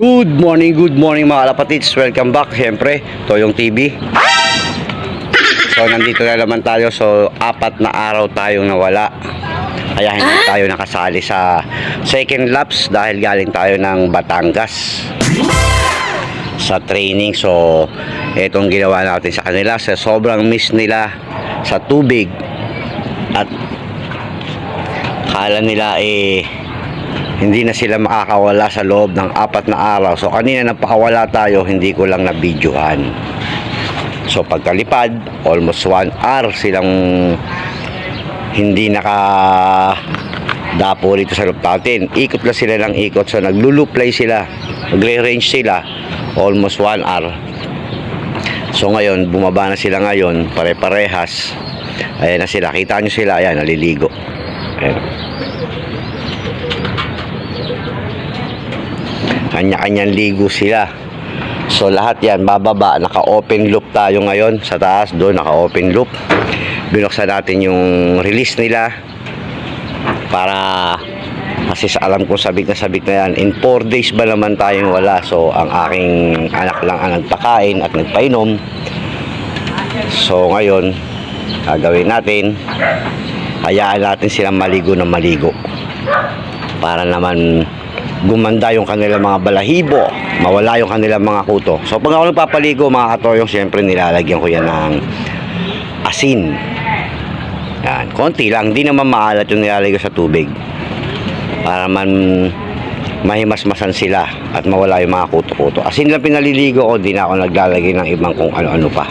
Good morning, good morning mga kalapatids. Welcome back, siyempre, Toyong TV. So, nandito na naman tayo. So, apat na araw tayong nawala. Kaya hindi tayo nakasali sa second laps dahil galing tayo ng Batangas sa training. So, etong ginawa natin sa kanila. Sa sobrang miss nila sa tubig at kala nila eh hindi na sila makakawala sa loob ng apat na araw. So kanina napakawala tayo, hindi ko lang na-videohan. So pagkalipad, almost one hour silang hindi naka dapo rito sa loop natin. Ikot lang sila ng ikot. So nagluluplay sila. Nagre-range sila. Almost one hour. So ngayon, bumaba na sila ngayon. Pare-parehas. Ayan na sila. Kita nyo sila. Ayan, naliligo. Ayan. Kanya-kanyang ligo sila. So lahat yan bababa, naka-open loop tayo ngayon. Sa taas doon, naka-open loop. Binuksan natin yung release nila. Para kasi sa alam ko sabik na sabik na yan. In 4 days ba naman tayong wala. So ang aking anak lang ang nagpakain at nagpainom. So ngayon gagawin natin. Hayaan natin silang maligo na maligo. Para naman gumanda yung kanilang mga balahibo, mawala yung kanilang mga kuto. So pag ako nagpapaligo mga katoyong, syempre nilalagyan ko yan ng asin. Yan, konti lang, hindi naman maalat yung nilalagay sa tubig. Para man mahimasmasan sila at mawala yung mga kuto-kuto. Asin lang pinaliligo ko, hindi na ako naglalagay ng ibang kung ano-ano pa.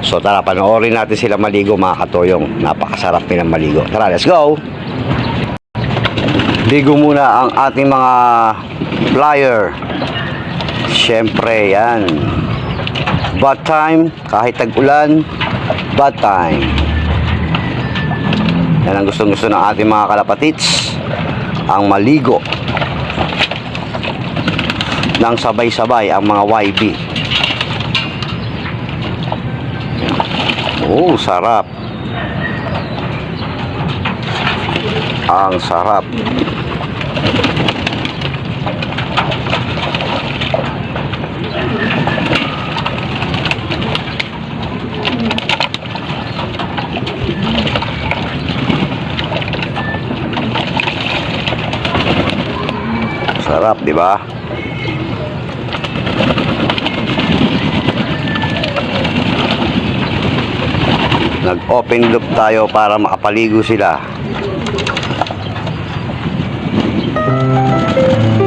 So tara, panoorin natin sila maligo mga katoyong. Napakasarap nilang maligo. Tara, let's go! Ligo muna ang ating mga flyer. Siyempre, yan. Bad time, kahit tag-ulan, bad time. Yan ang gustong gusto ng ating mga kalapatits. Ang maligo. Nang sabay-sabay ang mga YB. Oh, sarap. Ang sarap. Sarap, di ba? Nag-open loop tayo para makapaligo sila. Thank you.